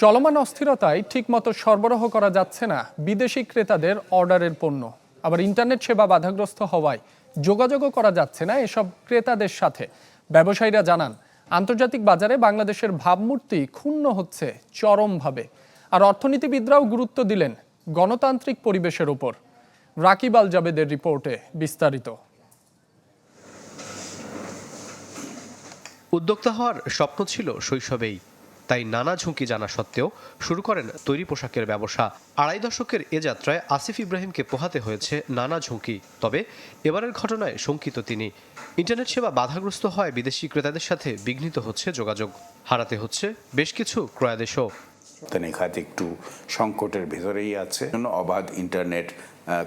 চলমান অস্থিরতায় ঠিকমতো সরবরাহ করা যাচ্ছে না বিদেশি ক্রেতাদের অর্ডারের পণ্য। আবার ইন্টারনেট সেবা বাধাগ্রস্ত হওয়ায় যোগাযোগও করা যাচ্ছে না এসব ক্রেতাদের সাথে। ব্যবসায়ীরা জানান, আন্তর্জাতিক বাজারে বাংলাদেশের ভাবমূর্তি ক্ষুণ্ণ হচ্ছে চরমভাবে। আর অর্থনীতিবিদরাও গুরুত্ব দিলেন গণতান্ত্রিক পরিবেশের ওপর। রাকিব আল জাবেদের রিপোর্টে বিস্তারিত। উদ্যোক্তা হওয়ার স্বপ্ন ছিল শৈশবেই। তাই নানা ঝুঁকি জানা সত্ত্বেও শুরু করেন তৈরি পোশাকের ব্যবসা। আড়াই দশকের এ যাত্রায় আসিফ ইব্রাহিমকে পোহাতে হয়েছে নানা ঝুঁকি। তবে এবারের ঘটনায় শঙ্কিত তিনি। ইন্টারনেট সেবা বাধাগ্রস্ত হয় বিদেশি ক্রেতাদের সাথে বিঘ্নিত হচ্ছে যোগাযোগ। হারাতে হচ্ছে বেশ কিছু ক্রয়াদেশও। খাত একটু সংকটের ভেতরেই আছে। অবাধ ইন্টারনেট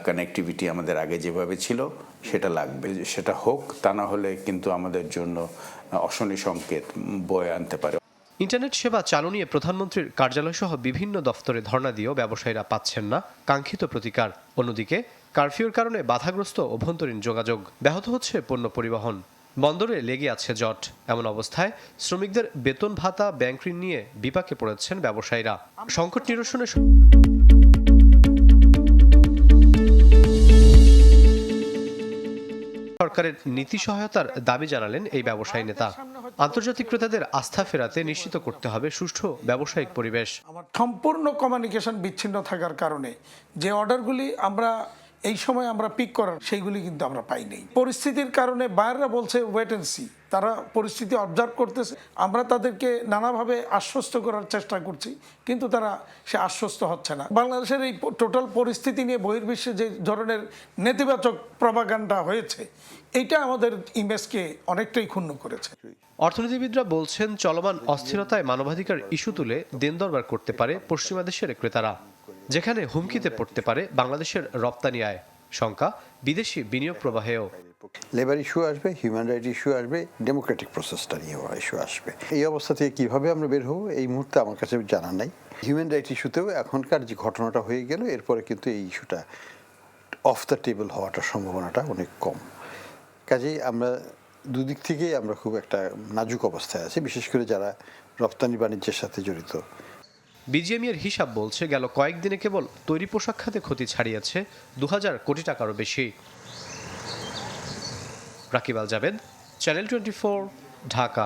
কানেক্টিভিটি আমাদের আগে যেভাবে ছিল, সেটা লাগবে। সেটা হোক, তা না হলে কিন্তু আমাদের জন্য অশনি সংকেত বয়ে আনতে পারে। ইন্টারনেট সেবা চালু নিয়ে প্রধানমন্ত্রীর কার্যালয় সহ বিভিন্ন দফতরে ধর্ণা দিয়েও ব্যবসায়ীরা পাচ্ছেন না কাঙ্ক্ষিত প্রতিকার। অন্যদিকে, কারফিউর কারণে বাধাগ্রস্ত অভ্যন্তরীণ যোগাযোগ ব্যাহত হচ্ছে পণ্য পরিবহন। বন্দরে লেগে আছে জট। এমন অবস্থায় শ্রমিকদের বেতন ভাতা, ব্যাংক ঋণ নিয়ে বিপাকে পড়েছেন ব্যবসায়ীরা। সংকট নিরসনে সরকারের নীতি সহায়তার দাবি জানালেন এই ব্যবসায়ী নেতা। আন্তর্জাতিক ক্রেতাদের আস্থা ফেরাতে নিশ্চিত করতে হবে সুষ্ঠু ব্যবসায়িক পরিবেশ। আমার সম্পূর্ণ কমিউনিকেশন বিচ্ছিন্ন থাকার কারণে যে অর্ডারগুলি আমরা এই সময় আমরা পিক করার, সেইগুলি কিন্তু আমরা পাই নাই। পরিস্থিতির কারণে বাইরেরা বলছে ওয়েট অ্যান্ড সি তারা পরিস্থিতি অবজার্ভ করতেছে। আমরা তাদেরকে নানাভাবে আশ্বস্ত করার চেষ্টা করছি, কিন্তু তারা সে আশ্বস্ত হচ্ছে না। বাংলাদেশের এই টোটাল পরিস্থিতি নিয়ে বহির্বিশ্বে যে ধরনের নেতিবাচক প্রভাগান্ডা হয়েছে, এইটা আমাদের ইমেজকে অনেকটাই ক্ষুণ্ণ করেছে। অর্থনীতিবিদরা বলছেন, চলমান অস্থিরতায় মানবাধিকার ইস্যু তুলে দেন দরবার করতে পারে পশ্চিমা দেশের ক্রেতারা। যেখানে হুমকিতে পড়তে পারে বাংলাদেশের রপ্তানি আয় শঙ্কা বিদেশি বিনিয়োগ প্রবাহেও। লেবার ইস্যু আসবে হিউম্যান রাইট ইস্যু আসবে ডেমোক্রেটিক প্রসেসটা নিয়ে ইস্যু আসবে। এই অবস্থা থেকে কীভাবে আমরা বের হব, এই মুহূর্তে আমার কাছে জানা নাই। হিউম্যান রাইট ইস্যুতেও এখনকার যে ঘটনাটা হয়ে গেল, এরপরে কিন্তু এই ইস্যুটা অফ দ্য টেবিল হওয়াটার সম্ভাবনাটা অনেক কম। কাজেই আমরা দুদিক থেকেই আমরা খুব একটা নাজুক অবস্থায় আছি, বিশেষ করে যারা রপ্তানি বাণিজ্যের সাথে জড়িত। বিজিএমই এর হিসাব বলছে, গেল কয়েকদিনে কেবল তৈরি পোশাক খাতে ক্ষতি ছাড়িয়েছে দু হাজার কোটি টাকারও বেশি। Rakib Al Jabed, channel twenty Dhaka.